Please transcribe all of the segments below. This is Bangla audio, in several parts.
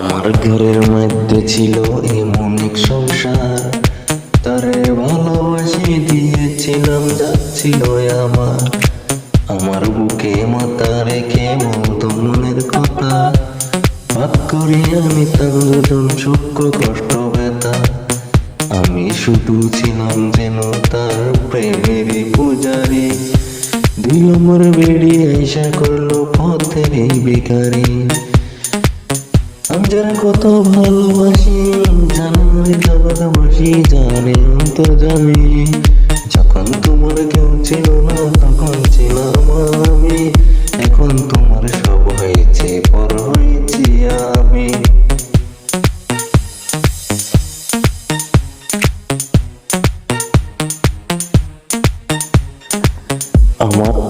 আমার ঘরের মধ্যে ছিল এমন এক সংসার। তারে ভালোবাসি দিয়েছিলাম, যাচ্ছিল আমার। আমার বুকে মাথা রেখে বলতো মনের কথা। ভাগ করি আমি তার সুখ কষ্ট ব্যথা। আমি শুধু ছিলাম যেন তার প্রেমেরই পূজারি। দুই নম্বর বেড়ি আইসা করল পথের এই বেকারি আমি যারা কত ভালোবাসি, জানাই জগৎবাসী জানে, অন্তর জানি। যখন তোমার কেউ ছিল না, তখন ছিলাম আমি। এখন তোমার সব হয়েছে পর হয়েছি আমি। আমার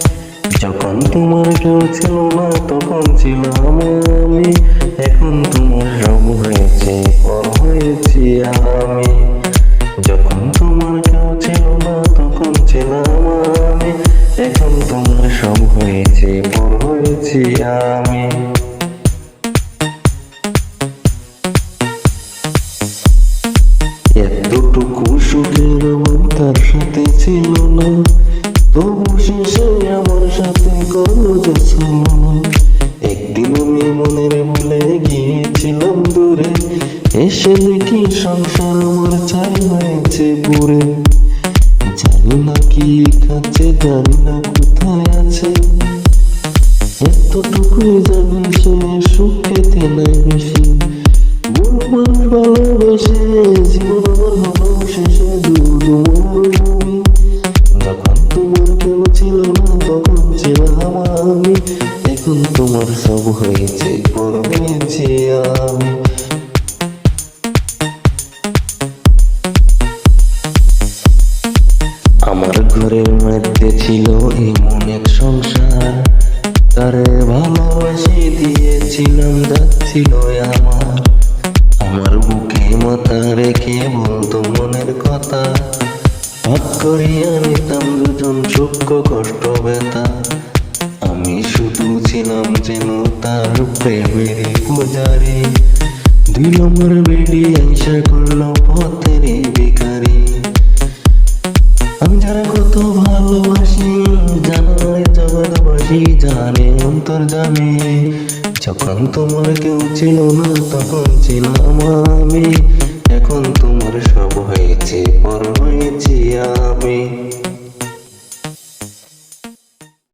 তোমার কেউ ছিল না, তখন ছিলাম আমি। এখন তোমার সব হয়েছে, পর হয়েছি আমি। যখন তোমার কেউ ছিল না, তখন ছিলাম আমি। এখন তোমার সব হয়েছে, পর হয়েছি আমি। এতটুকু সুখের আমার তার সাথে ছিল না, তবু শেষে আমার সাথে না একদিন আমি মনের ভুলে গিয়েছিলাম দূরে। এসে দেখি সংসার আমার চাই হয়েছে পুরে। জানি না কি খাচ্ছে জানি না কোথায় আছে। এতটুকুই জানি সে সুখ পেতে নাই বেশি। ভালোবেসে, জীবন ছিলাম আমি। এখন তোমার সব হয়েছে বড় আমি। আমার ঘরের মধ্যে ছিল এমন এক সংসার। তারে ভালোবাসি দিয়েছিলাম যাচ্ছিল আমার। আমার বুকে মাথা রেখে বলতো মনের কথা। তার প্রেমের পূজারি। দুই নম্বর বেডি আইসা আমি যারা কত ভালোবাসি জানাই জগৎবাসী জানে অন্তর জানে। যখন তোমার কেউ ছিল না, তখন ছিলাম আমি।